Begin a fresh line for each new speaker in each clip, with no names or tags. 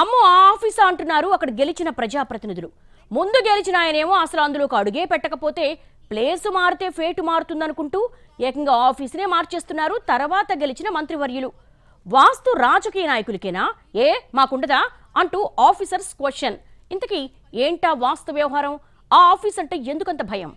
అమ్మో ఆ ఆఫీసా అంటున్నారు అక్కడ గెలిచిన ప్రజాప్రతినిధులు. ముందు గెలిచిన ఆయనేమో అసలు అందులోకి అడుగే పెట్టకపోతే ప్లేసు మారితే ఫేటు మారుతుందనుకుంటూ ఏకంగా ఆఫీసునే మార్చేస్తున్నారు తర్వాత గెలిచిన మంత్రివర్యులు. వాస్తు రాజకీయ నాయకులకేనా? ఏ మాకుండదా? అంటూ ఆఫీసర్స్ క్వశ్చన్. ఇంతకీ ఏంటా వాస్తు వ్యవహారం? ఆ ఆఫీస్ అంటే ఎందుకంత భయం?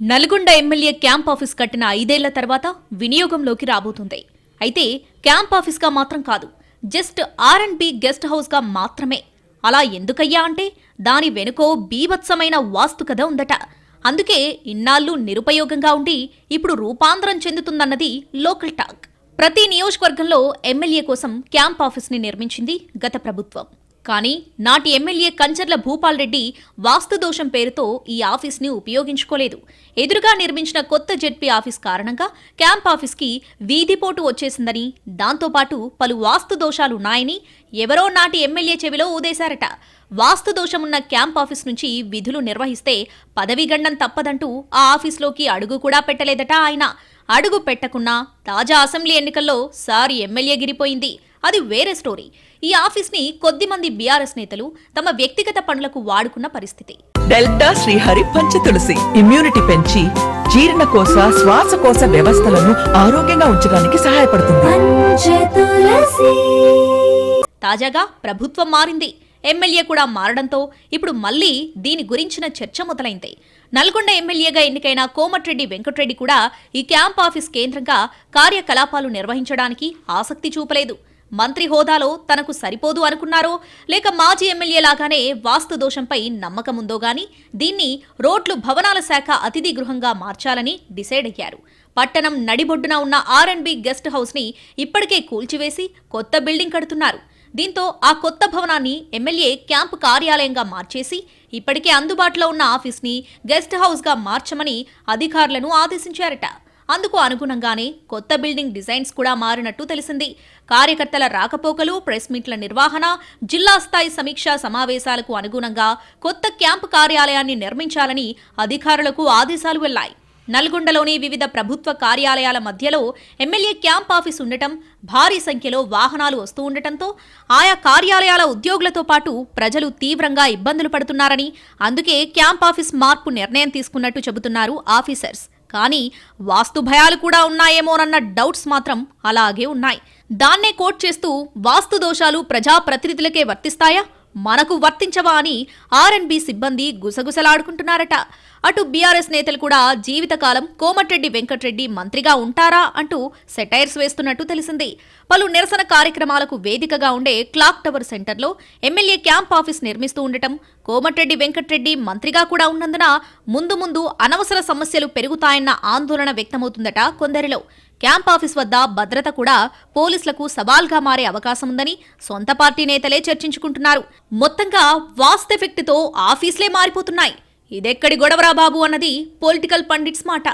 నల్గొండ ఎమ్మెల్యే క్యాంప్ ఆఫీస్ కట్టిన ఐదేళ్ళ తర్వాత వినియోగంలోకి రాబోతుంది. అయితే క్యాంప్ ఆఫీస్గా మాత్రం కాదు. Just R and B guest హౌస్గా మాత్రమే. అలా ఎందుకయ్యా అంటే దాని వెనుకో బీభత్సమైన వాస్తు కథ ఉందట. అందుకే ఇన్నాళ్ళు నిరుపయోగంగా ఉండి ఇప్పుడు రూపాంతరం చెందుతుందన్నది లోకల్ టాక్. ప్రతి నియోజకవర్గంలో ఎమ్మెల్యే కోసం క్యాంప్ ఆఫీస్ని నిర్మించింది గత ప్రభుత్వం. కానీ నాటి ఎమ్మెల్యే కంచర్ల భూపాల్ రెడ్డి వాస్తు దోషం పేరుతో ఈ ఆఫీస్ని ఉపయోగించుకోలేదు. ఎదురుగా నిర్మించిన కొత్త జెడ్పీ ఆఫీస్ కారణంగా క్యాంప్ ఆఫీస్కి వీధిపోటు వచ్చేసిందని దాంతోపాటు పలు వాస్తు దోషాలున్నాయని ఎవరో నాటి ఎమ్మెల్యే చెవిలో ఊదేశారట. వాస్తు దోషమున్న క్యాంప్ ఆఫీస్ నుంచి విధులు నిర్వహిస్తే పదవి గండం తప్పదంటూ ఆ ఆఫీస్లోకి అడుగు కూడా పెట్టలేదట ఆయన. అడుగు పెట్టకున్నా తాజా అసెంబ్లీ ఎన్నికల్లో సారి ఎమ్మెల్యే గిరిపోయింది. అది వేరే స్టోరీ. ఈ ఆఫీస్ని కొద్దిమంది బీఆర్ఎస్ నేతలు తమ వ్యక్తిగత పనులకు వాడుకున్న పరిస్థితి.
డెల్టా శ్రీహరి పంచతులసి ఇమ్యూనిటీ పెంచి జీర్ణకోశ శ్వాసకోశ వ్యవస్థలను ఆరోగ్యంగా ఉంచడానికి సహాయపడుతుంది.
తాజాగా ప్రభుత్వం మారింది. ఎమ్మెల్యే కూడా మారడంతో ఇప్పుడు మళ్ళీ దీని గురించిన చర్చ మొదలైంది. నల్గొండ ఎమ్మెల్యేగా ఎన్నికైన కోమటిరెడ్డి వెంకటరెడ్డి కూడా ఈ క్యాంప్ ఆఫీస్ కేంద్రంగా కార్యకలాపాలు నిర్వహించడానికి ఆసక్తి చూపలేదు. మంత్రి హోదాలో తనకు సరిపోదు అనుకున్నారో లేక మాజీ ఎమ్మెల్యే లాగానే వాస్తు దోషంపై నమ్మకముందో గాని దీన్ని రోడ్లు భవనాల శాఖ అతిథి గృహంగా మార్చాలని డిసైడ్ అయ్యారు. పట్టణం నడిబొడ్డున ఉన్న ఆర్ అండ్ బి గెస్ట్ హౌస్ని ఇప్పటికే కూల్చివేసి కొత్త బిల్డింగ్ కడుతున్నారు. దీంతో ఆ కొత్త భవనాన్ని ఎమ్మెల్యే క్యాంపు కార్యాలయంగా మార్చేసి ఇప్పటికే అందుబాటులో ఉన్న ఆఫీస్ని గెస్ట్ హౌస్గా మార్చమని అధికారులను ఆదేశించారట. అందుకు అనుగుణంగానే కొత్త బిల్డింగ్ డిజైన్స్ కూడా మారినట్టు తెలిసింది. కార్యకర్తల రాకపోకలు ప్రెస్ మీట్ల నిర్వహణ జిల్లా స్థాయి సమీక్షా సమావేశాలకు అనుగుణంగా కొత్త క్యాంపు కార్యాలయాన్ని నిర్మించాలని అధికారులకు ఆదేశాలు వెళ్ళాయి నల్గొండలోని వివిధ ప్రభుత్వ కార్యాలయాల మధ్యలో ఎమ్మెల్యే క్యాంప్ ఆఫీస్ ఉండటం భారీ సంఖ్యలో వాహనాలు వస్తూ ఉండటంతో ఆయా కార్యాలయాల ఉద్యోగులతో పాటు ప్రజలు తీవ్రంగా ఇబ్బందులు పడుతున్నారని అందుకే క్యాంప్ ఆఫీస్ మార్పు నిర్ణయం తీసుకున్నట్టు చెబుతున్నారు ఆఫీసర్స్. కానీ వాస్తు భయాలు కూడా ఉన్నాయేమోనన్న డౌట్స్ మాత్రం అలాగే ఉన్నాయి. దాన్నే కోట్ చేస్తూ వాస్తు దోషాలు ప్రజాప్రతినిధులకే వర్తిస్తాయా? మనకు వర్తించవా అని ఆర్ఎన్బి సిబ్బంది గుసగుసలాడుకుంటున్నారట. అటు బీఆర్ఎస్ నేతలు కూడా జీవితకాలం కోమటిరెడ్డి వెంకటరెడ్డి మంత్రిగా ఉంటారా అంటూ సెటైర్స్ వేస్తున్నట్టు తెలిసింది. పలు నిరసన కార్యక్రమాలకు వేదికగా ఉండే క్లాక్ టవర్ సెంటర్లో ఎమ్మెల్యే క్యాంప్ ఆఫీస్ నిర్మిస్తూ ఉండటం కోమటిరెడ్డి వెంకటరెడ్డి మంత్రిగా కూడా ఉన్నందున ముందు ముందు అనవసర సమస్యలు పెరుగుతాయన్న ఆందోళన వ్యక్తమవుతుందట కొందరిలో. క్యాంప్ ఆఫీస్ వద్ద భద్రత కూడా పోలీసులకు సవాల్గా మారే అవకాశం ఉందని సొంత పార్టీ నేతలే చర్చించుకుంటున్నారు. మొత్తంగా వాస్త్ ఎఫెక్ట్తో ఆఫీస్లే మారిపోతున్నాయి. ఇదెక్కడి గొడవరా బాబు అన్నది పొలిటికల్ పండిట్స్ మాట.